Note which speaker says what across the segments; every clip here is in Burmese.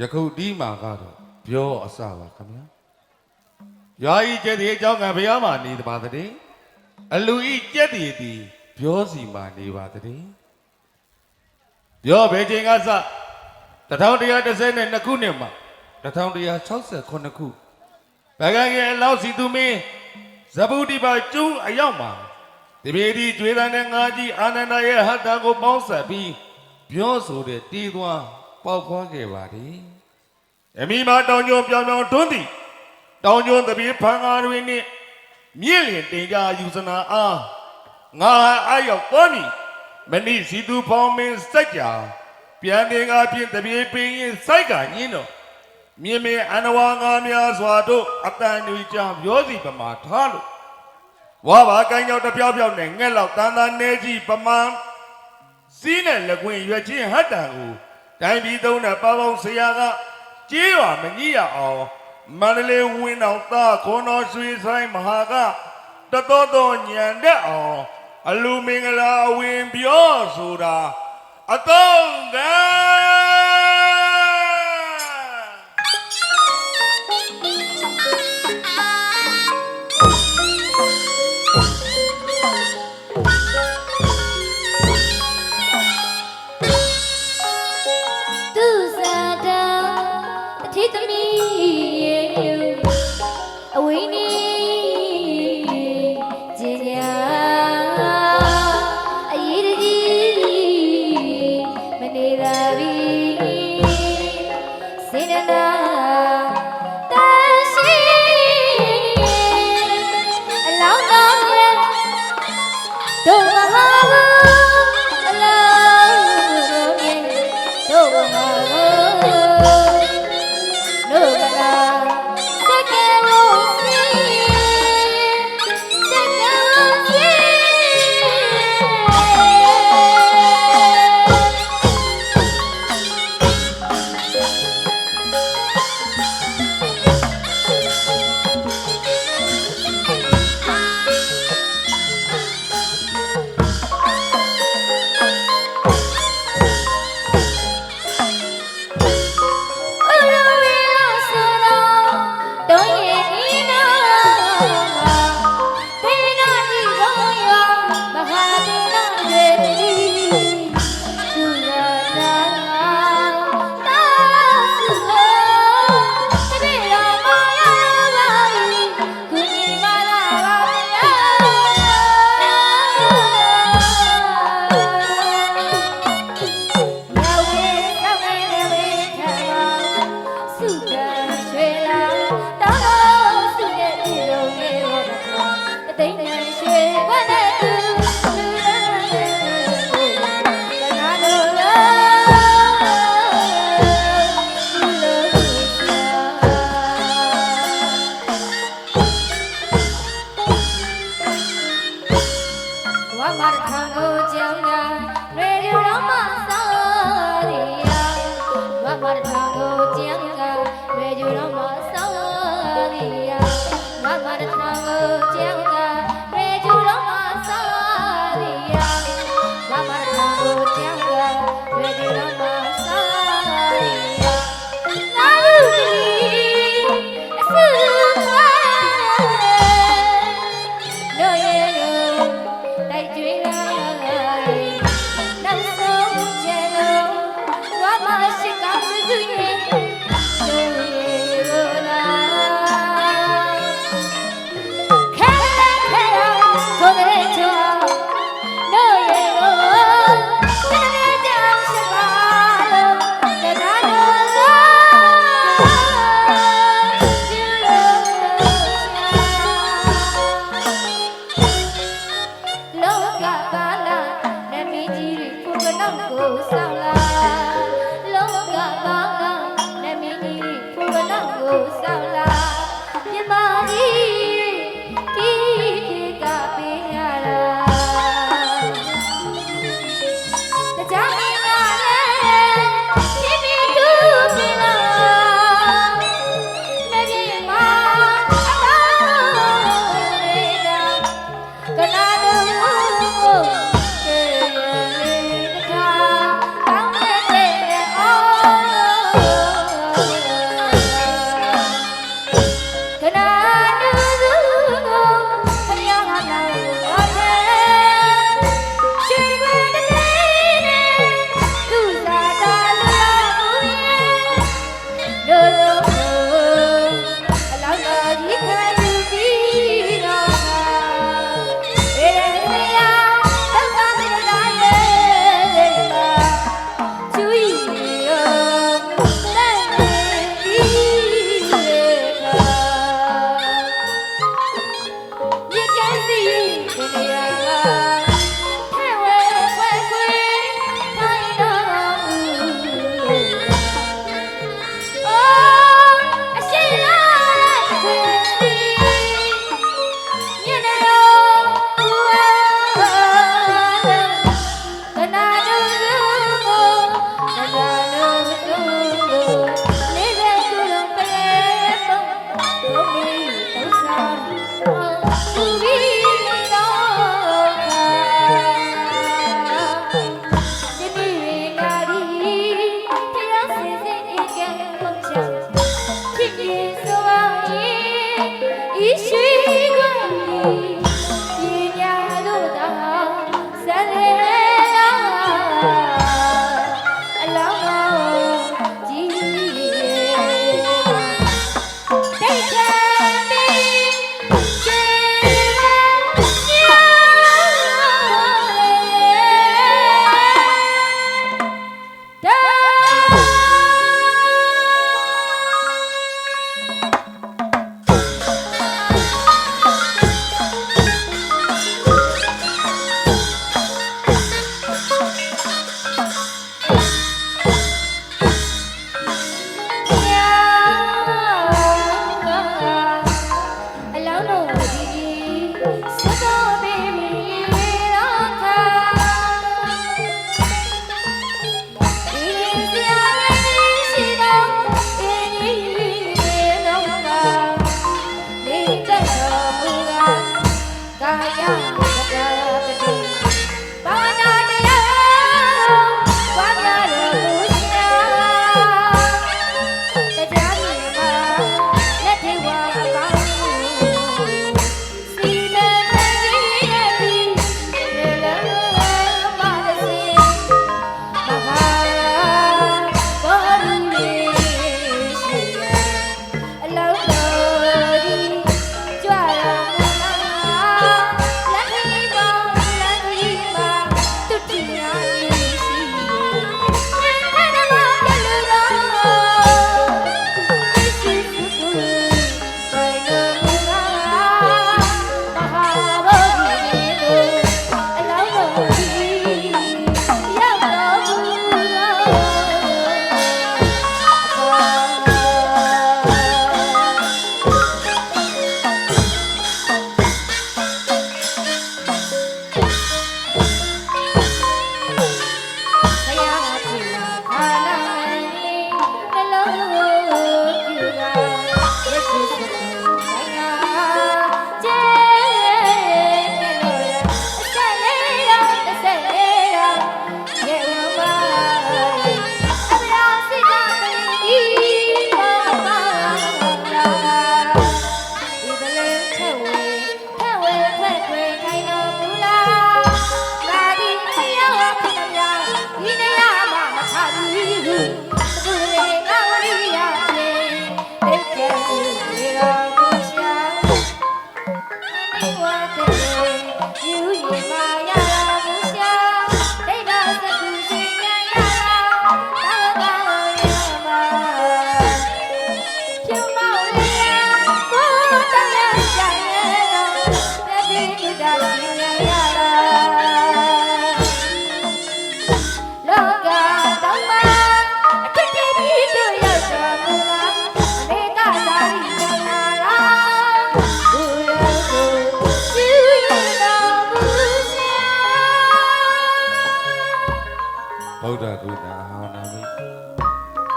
Speaker 1: ယခုတီးမှာကတော့ပြောအစပါခင်ဗျာရွာဤကျက်ဒီအကြောင်းကဘုရားမှာနေပါတဲ့အလူဤကျက်ဒီဒီပြောစီမှာနေပါတဲ့ပြောဘယ်ချိန်ကစ1132ခုနှစ်မှာ1168ခုဘဂန်ရဲ့အလောက်စီသူမင်းဇဗုတိပါကျူးအရောက်မှာတပေဒီကျွေးတဲ့ငါကြီးအာနန္ဒရဲ့ဟတ္တကိုပေါင်းဆက်ပြီးပြောဆိုတဲ့တီးသွား ပေါက်ဖွားခဲ့ပါသည်အမိမတောင်ကျွန်းပြောင်ပြောင်တွန်းသည်တောင်ကျွန်းတပည့်ဖန်ကားတွင်နှင့်မြင့်လျင်တင်ကြယူစနာအားငါအာရောက်တော်မီမဏိစီသူဖောင်းမင်းစัจ जा ပြန်တင်ကားဖြင့်တပည့်ပင်ရင်စိုက်ကညင်းတော့မြင်မင်းအနဝါငါများစွာတို့အတန်တွေကြောင့်ပြောစီပမာထားလို့ဝါပါကိုင်းကြောင်တစ်ပြောက်ပြောက်နဲ့ငှက်လောက်တန်းတန်းနေကြီးပမာစီးနဲ့လက်ခွင်ရွက်ချင်းဟတ်တံကို တိုင်းပြည်သုံးတဲ့ပေါပေါင်းဆရာကကြေးရွာမကြီးရအောင်မန္တလေးဝင်းတော်သားခွန်တော်ရွှေဆိုင်မဟာကတတော်တော်ညံတဲ့အောင်အလူမင်္ဂလာဝင်ပြောဆိုတာအတော့က
Speaker 2: 他的朋友 ကနောက်ကိုဆောက်လာလောကဘာကနမင်းကြီးဖူကနောက်ကိုဆောက်လာမြမကြီး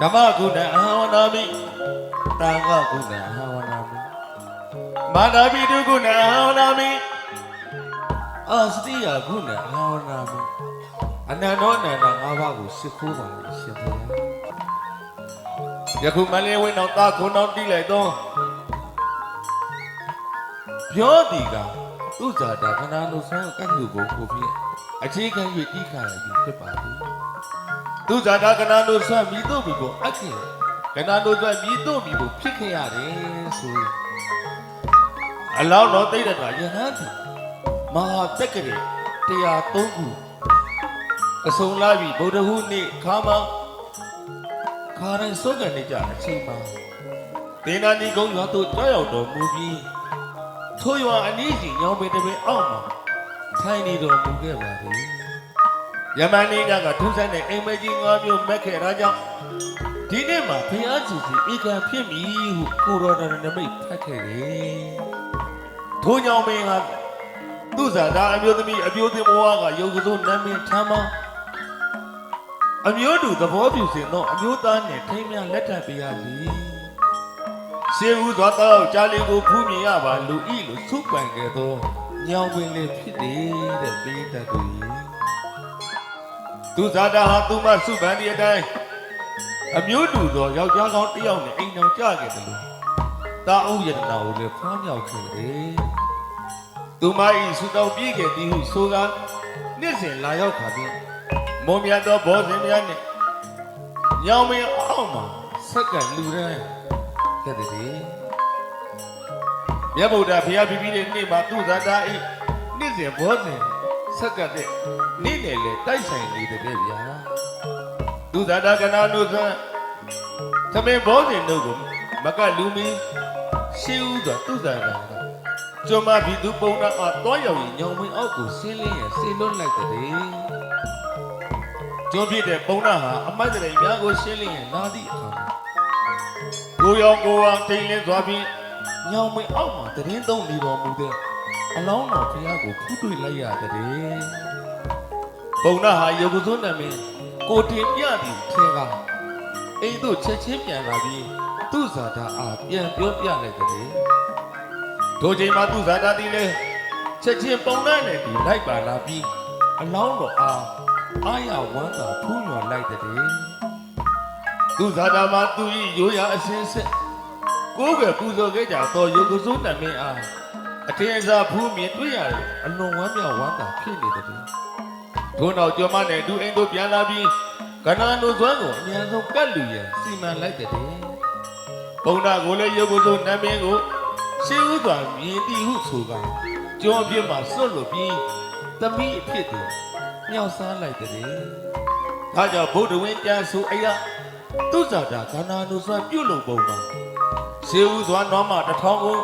Speaker 1: ဓမ္မကုဏအဟဝနာမိတာဃကုဏအဟဝနာမိမာတာပိတုကုဏအဟဝနာမိအာစတိယကုဏအဟဝနာမိအနန္တောအနန္တငါးပါးကိုစစ်ခိုးပါလေရှင်ဘုရားယခုမလေးဝင်းတော်သာခုံတော်တိလိုက်တော့ပြောဒီကသူဇာတာခဏလို့ဆွမ်းကန့်လူကိုကိုဖြစ်အခြေခံ၍တိခါရပြီးဖြစ်ပါသည် သူဇာတာကနာတို့ဆွမ်းမိတို့မိကိုအခင်ကနာတို့ဆွမ်းမိတို့မိကိုဖြစ်ခဲ့ရတယ်ဆိုရင်အလောင်းတော်သိတဲ့ကယဟန်သူမဟာတက္ကရေ103ခုအစုံလာပြီဗုဒ္ဓဟူနေ့ခါမခါရင်စုကနေကြအချိန်မှာဒေနာနီကုန်းရွာသို့ကြောက်ရောက်တော်မူပြီးထိုရွာအနည်းစီညောင်ပင်တစ်ပင်အောက်မှာထိုင်နေတော်မူခဲ့ပါသည် ယမန်နေကကထူးဆန်းတဲ့အိမ်မကြီးငါးမျိုးမက်ခဲ့တာကြောင့်ဒီနေ့မှာဘုရားကြီးစီဧကံဖြစ်ပြီဟုကိုရောဒရနမိတ်ဖတ်ခဲ့တယ်။ထိုကြောင့်မင်းဟာသူ့ဇာတာအမျိုးသမီးအပြိုးသင်ဘဝကယုတ်ကစိုးနာမည်ထမ်းမအမျိုးတူသဘောပြုစဉ်သောအမျိုးသားနှင့်ထိမ်းမြလက်ထပ်ပေးရစီ။ရှင်ဦးသောတောက်ကြားလေးကိုဖူးမြင်ရပါလူဤလို့ဆုပိုင်ခဲ့သောညောင်ပင်လေးဖြစ်တယ်တဲ့ပေးတတ်သူကြီး သူဇာတာဟာသူမစုဗန်ဒီအတိုင်းအမျိုးတူသောယောက်ျားကောင်းတစ်ယောက်နဲ့အိမ်အောင်ကြခဲ့တယ်လို့တာအုပ်ယတနာကိုလည်းဖွားမြောက်ခဲ့တယ်။သူမဤစုတော်ပြည့်ခဲ့သည်ဟုဆိုကားနေ့စဉ်လာရောက်ခါပြီးမုံမြတ်သောဘောဇင်များနဲ့ညောင်မင်းအောက်မှာဆက်ကလူရန်ခဲ့တယ်။မြတ်ဗုဒ္ဓဘုရားပြပြတဲ့နေ့မှာသူဇာတာဤနေ့စဉ်ဘောဇင် ဆက်ကတဲ့နေ့နဲ့လေတိုက်ဆိုင်နေတဲ့ဗျာသူဇာတာကနာနုသံသမင်ဘောဇင်တို့ကိုမကလူမင်းရှေးဦးသောသူဇာတာကကျွမ်းမပြီးသူပုံနာအားတွားရောက်ရင်ညောင်မင်းအောက်ကိုဆင်းလင်းရဆေလွတ်လိုက်တဲ့ကျွမ်းဖြစ်တဲ့ပုံနာဟာအမတ်တရေများကိုရှင်းလင်းရလာသည့်အခါမှာကိုရောင်ကိုဝါတိန်လင်းသွားပြီးညောင်မင်းအောက်မှာတရင်သုံးနေတော်မူတဲ့ အလောင်းတော်ဘုရားကိုဖူးတွေ့လိုက်ရတဲ့ပုံနာဟာယုတ်ကုသွန်းနမင်းကိုတင်ပြသည်ထဲကအိမ်တို့ချက်ချင်းပြန်လာပြီးသူ့ဇာတာအားပြန်ပြောပြလိုက်တဲ့တို့ချိန်မှာသူ့ဇာတာသည်လည်းချက်ချင်းပုံနာနဲ့ဒီလိုက်ပါလာပြီးအလောင်းတော်အားအာရဝမ်းသာဖူးညော်လိုက်တဲ့သူ့ဇာတာမှာသူ၏ရိုးရာအစင်းဆက်ကိုယ်ပဲပူဇော်ခဲ့ကြသောယုတ်ကုသွန်းနမင်းအား အထင်အရှားဖူးမြင်တွေ့ရတယ်အလွန်ဝမ်းမြောက်ဝမ်းသာဖြစ်နေတယ်ထို့နောက်ကျော်မနဲ့ဒူအိမ်တို့ပြန်လာပြီးကနာနိုဇွမ်းကိုအမြန်ဆုံးကတ်လူရန်စီမံလိုက်တဲ့ပုံနာကိုလည်းရုပ်ကိုယ်ဆုံးနာမည်ကိုရှေးဥစွာမြင်တီဟုဆိုကကျော်ပြစ်မှာစွတ်လို့ပြီးသမီးအဖြစ်သူမြောက်စားလိုက်တဲ့ဒါကြောင့်ဗုဒ္ဓဝင်းပြန်ဆိုအရာသူဇာတာကနာနိုဇွမ်းပြုတ်လို့ပုံမှာရှေးဥစွာနောမတစ်ထောင်ကို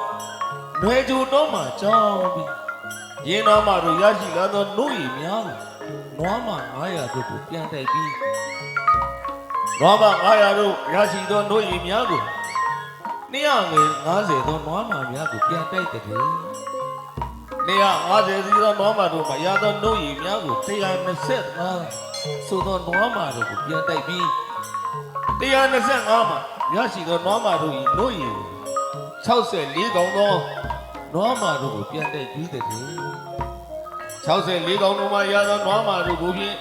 Speaker 1: နွယ်ကြိုတော့မှကြောင်းပြီးရင်းတော်မှတို့ရရှိလာသောနှုတ်ရည်များကိုနွားမ900တို့ကိုပြန်တိုက်ပြီးနွားမ900တို့ရရှိသောနှုတ်ရည်များကို250သောနွားမများကိုပြန်တိုက်တဲ့250စီသောနွားမတို့မှရသောနှုတ်ရည်များကို125ဆိုသောနွားမတို့ကိုပြန်တိုက်ပြီး125မှာရရှိသောနွားမတို့၏နှုတ်ရည်ကို64ကောင်သော နွားမာတို့ကိုပြန်တဲ့ယူတဲ့တယ်64ကောင်တို့မှရသောနွားမာတို့ကိုဖြင့်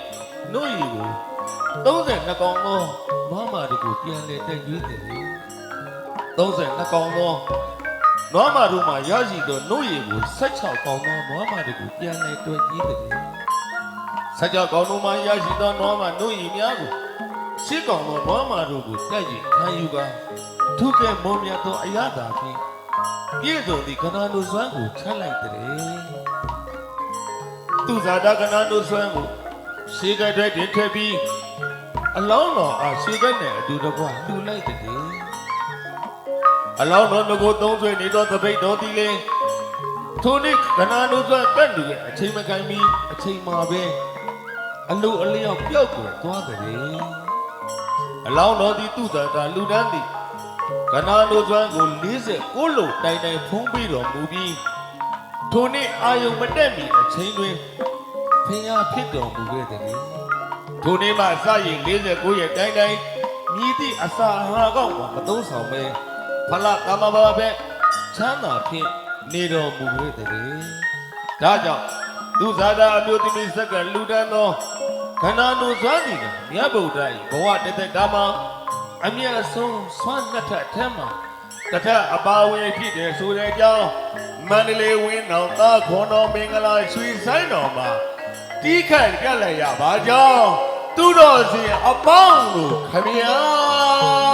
Speaker 1: နှုတ်ရည်ကို32ကောင်သောနွားမာတို့ကိုပြန်လဲတဲ့ယူတဲ့တယ်32ကောင်သောနွားမာတို့မှရရှိသောနှုတ်ရည်ကို16ကောင်သောနွားမာတို့ကိုပြန်လဲတွေ့ကြီးတဲ့တယ်16ကောင်တို့မှရရှိသောနွားမာနှုတ်ရည်များကိုရှစ်ကောင်သောနွားမာတို့ကိုတက်၍ခံယူကားထုကဲမုံမြတ်သောအရသာဖြင့် ပြည့်စုံသည့်ခန္ဓာတို့စွမ်းကိုချလိုက်တဲ့သူဇာတာခန္ဓာတို့စွမ်းကိုရှေးကတဲ့တင်ထည့်ပြီးအလောင်းတော်အားရှေးကနဲ့အတူတကွလှူလိုက်တဲ့အလောင်းတော်ငကိုသုံးဆွေနေသောတပိတ်တော်သည်လေထိုနေ့ခန္ဓာတို့စွမ်းကတ်လူရဲ့အချိန်မကန်ပြီးအချိန်မှာပဲအလိုအလျောက်ပျောက်ကွယ်သွားတဲ့အလောင်းတော်သည်သူဇာတာလူတန်းသည် ကနာလိုသွမ်းကို46လို့တိုင်တိုင်ဖုံးပြီးတော်မူပြီးထိုနေ့အာယုံမတက်မီအချိန်တွင်ဖင်ရဖြစ်တော်မူခဲ့တယ်။ထိုနေ့မှစရင်49ရက်တိုင်တိုင်မြည်သည့်အစာအာဟာရကောင်းမှာမသုံးဆောင်ပဲဖလကမ္မဘာပဲချမ်းသာဖြင့်နေတော်မူခဲ့တဲ့ဒါကြောင့်သူဇာတာအမျိုးသမီးဆက်ကလူတန်းသောခန္ဓာနုစွမ်းသည်ကမြတ်ဗုဒ္ဓ၏ဘဝတသက်တာမှာ အမြတ်ဆုံးစွမ်းနှစ်ထပ်ထဲမှာတစ်ထပ်အပါဝင်ဖြစ်တယ်ဆိုတဲ့အကြောင်းမန္တလေးဝင်းတော်သားခွန်တော်မင်္ဂလာရွှေဆိုင်တော်မှာတီးခန့်ကြက်လိုက်ရပါကြောင်းသူတော်စင်အပေါင်းကိုခမညာ